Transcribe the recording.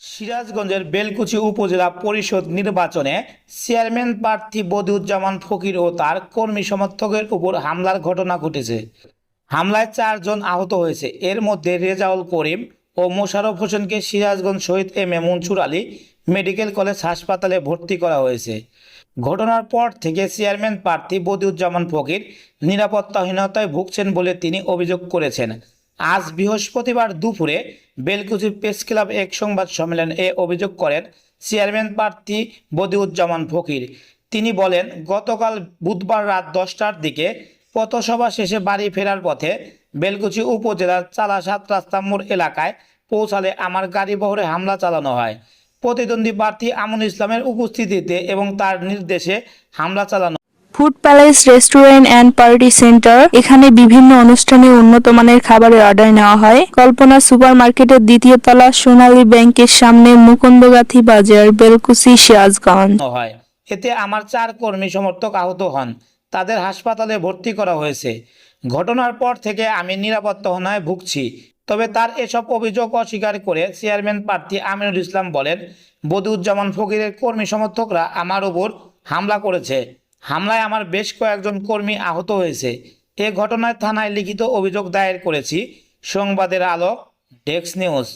সিরাজগঞ্জের বেলকুচি উপজেলা পরিষদ নির্বাচনে চেয়ারম্যান প্রার্থী বদিউজ্জামান ফকির ও তার কর্মী সমর্থকের উপর হামলার ঘটনা ঘটেছে। হামলায় চারজন আহত হয়েছে। এর মধ্যে রেজাউল করিম ও মোশারফ হোসেনকে Sirajganj Shahid M A Mansur Ali medical college হাসপাতালে ভর্তি করা হয়েছে। ঘটনার পর থেকে চেয়ারম্যান প্রার্থী বদিউজ্জামান ফকির নিরাপত্তাহীনতায় ভুগছেন বলে তিনি অভিযোগ করেছেন। আজ বৃহস্পতিবার দুপুরে বেলকুচি প্রেস ক্লাব এক সংবাদ সম্মেলনে এ অভিযোগ করেন চেয়ারম্যান প্রার্থী বদিউজ্জামান ফকির। তিনি বলেন, গতকাল বুধবার রাত দশটার দিকে পথসভা শেষে বাড়ি ফেরার পথে বেলকুচি উপজেলার চালা সাত রাস্তা মোড় এলাকায় পৌঁছালে আমার গাড়ি বহরে হামলা চালানো হয়। প্রতিদ্বন্দ্বী প্রার্থী আমুল ইসলামের উপস্থিতিতে এবং তার নির্দেশে হামলা চালানো food palace restaurant and party centre এখানে বিভিন্ন অনুষ্ঠানে উন্নত মানের খাবারের অর্ডার নেওয়া হয়। কল্পনা সুপার মার্কেটের দ্বিতীয় তলা সোনালী ব্যাংকের সামনে মুকুন্দগাথি বাজার, বেলকুচি, সিরাজগঞ্জ। হয়। এতে আমার চার কর্মী সমর্থক আহত হন। তাদের হাসপাতালে ভর্তি করা হয়েছে। ঘটনার পর থেকে আমি নিরাপত্তাহীনায় ভুগছি। তবে তার এসব অভিযোগ অস্বীকার করে চেয়ারম্যান প্রার্থী আমিনুল ইসলাম বলেন, বদিউজ্জামান ফকিরের কর্মী সমর্থকরা আমার উপর হামলা করেছে। হামলায় আমার বেশ কয়েকজন কর্মী আহত হয়েছে। এ ঘটনায় থানায় লিখিত অভিযোগ দায়ের করেছি সংবাদের আলো ডেস্ক নিউজ।